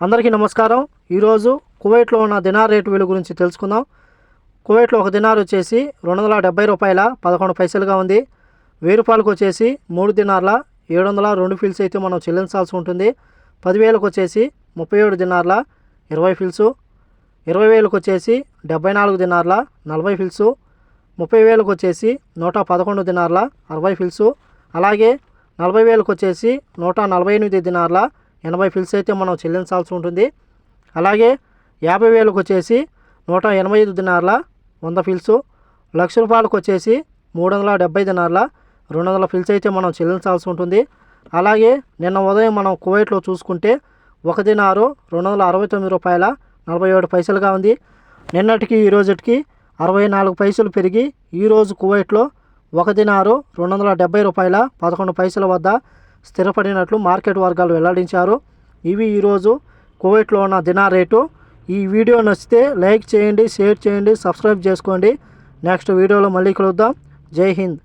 అందరికీ నమస్కారం. ఈరోజు కువైట్లో ఉన్న దినార్ రేటు విలువ గురించి తెలుసుకుందాం. కువైట్లో ఒక దినార్ వచ్చేసి రెండు వందల డెబ్బై రూపాయల పదకొండు పైసలుగా ఉంది. వెయ్యి రూపాయలకు వచ్చేసి మూడు దినార్ల ఏడు వందల రెండు ఫిల్స్ అయితే మనం చెల్లించాల్సి ఉంటుంది. పదివేలకు వచ్చేసి ముప్పై ఏడు దినార్ల ఇరవై ఫీల్సు ఇరవై వేలకు వచ్చేసి డెబ్బై నాలుగు దినార్ల నలభై ఫీల్సు ముప్పై వేలకు వచ్చేసి నూట పదకొండు దినార్ల అరవై ఫీల్సు అలాగే నలభై వేలకు వచ్చేసి నూట నలభై ఎనిమిది దినార్ల ఎనభై ఫిల్స్ అయితే మనం చెల్లించాల్సి ఉంటుంది. అలాగే యాభై వేలకు వచ్చేసి నూట ఎనభై ఐదు దినార్ల వంద ఫిల్స్ లక్ష రూపాయలకు వచ్చేసి మూడు వందల డెబ్బై దినార్ల రెండు వందల ఫిల్స్ అయితే మనం చెల్లించాల్సి ఉంటుంది. అలాగే నిన్న ఉదయం మనం కువైట్లో చూసుకుంటే ఒక దినారు రెండు వందల అరవై తొమ్మిది రూపాయల నలభై ఏడు పైసలుగా ఉంది. నిన్నటికి ఈ రోజుకి అరవై నాలుగు పైసలు పెరిగి ఈరోజు కువైట్లో ఒక దినారు రెండు వందల డెబ్బై రూపాయల పదకొండు పైసల వద్ద స్థిరపడినట్లు మార్కెట్ వర్గాలు వెల్లడించారు. ఇవి ఈరోజు కువైట్లో ఉన్న దినా రేటు. ఈ వీడియో నచ్చితే లైక్ చేయండి షేర్ చేయండి సబ్స్క్రైబ్ చేసుకోండి. నెక్స్ట్ వీడియోలో మళ్ళీ కలుద్దాం. జై హింద్.